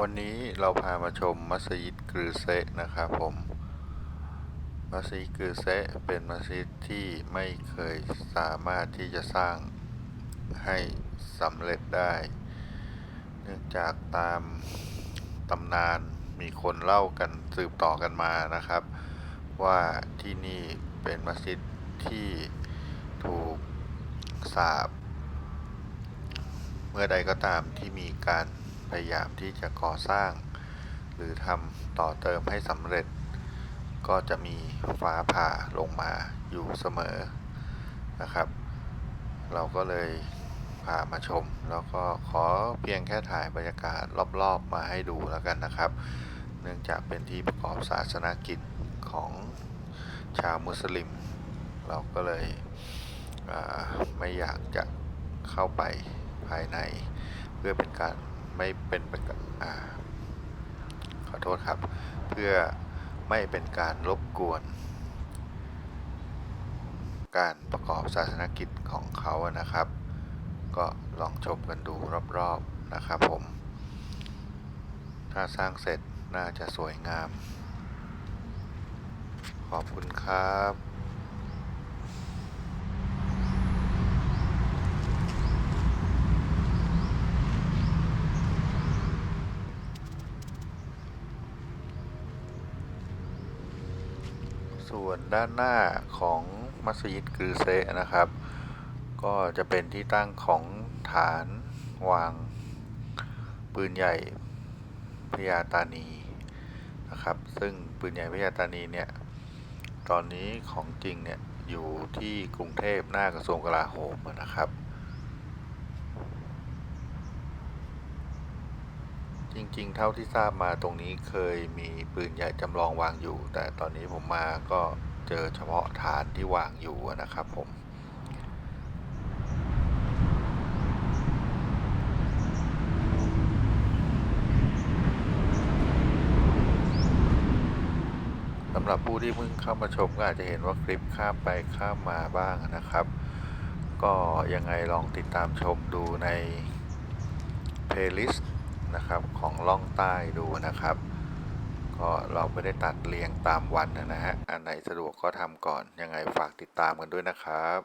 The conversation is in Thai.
วันนี้เราพามาชมมัสยิดกรือเซะนะครับผม มัสยิดกรือเซะเป็นมัสยิดที่ไม่เคยสามารถที่จะสร้างให้สำเร็จได้ เนื่องจากตามตำนานมีคนเล่ากันสืบต่อกันมานะครับ ว่าที่นี่เป็นมัสยิดที่ถูกสาปเมื่อใดก็ตามที่มีการ พยายามที่จะก่อสร้าง หรือทำต่อเติมให้สำเร็จ ก็จะมีฟ้าผ่าลงมาอยู่เสมอนะครับ เราก็เลยพามาชม แล้วก็ขอเพียงแค่ถ่ายบรรยากาศรอบๆมาให้ดูแล้วกันนะครับ เนื่องจากเป็นที่ประกอบศาสนกิจของชาวมุสลิม เราก็เลยไม่อยากจะเข้าไปภายในเพื่อเป็นการ ไม่เป็นกาอ่าขอโทษครับ เพื่อไม่เป็นการรบกวน การประกอบศาสนกิจของเขานะครับ ก็ลองชมกันดูรอบๆนะครับผม ถ้าสร้างเสร็จน่าจะสวยงาม ขอบคุณครับ ส่วนด้านหน้าของมัสยิดกรือเซะนะครับ ก็จะเป็นที่ตั้งของฐานวางปืนใหญ่พญาตานีนะครับ ซึ่งปืนใหญ่พญาตานีเนี่ย ตอนนี้ของจริงเนี่ยอยู่ที่กรุงเทพหน้ากระทรวงกลาโหมนะครับ จริงๆ เท่าที่ทราบมาตรงนี้เคยมีปืนใหญ่จำลองวางอยู่ แต่ตอนนี้ผมมาก็เจอเฉพาะฐานที่วางอยู่นะครับผมสำหรับผู้ที่เพิ่งเข้ามาชมก็อาจจะเห็นว่าคลิปข้ามไปข้ามมาบ้างนะครับ ก็ยังไงลองติดตามชมดูใน playlist นะครับของล่องใต้ดูนะครับ ก็เราไม่ได้ตัดเรียงตามวันนะฮะ อันไหนสะดวกก็ทำก่อน ยังไงฝากติดตามกันด้วยนะครับ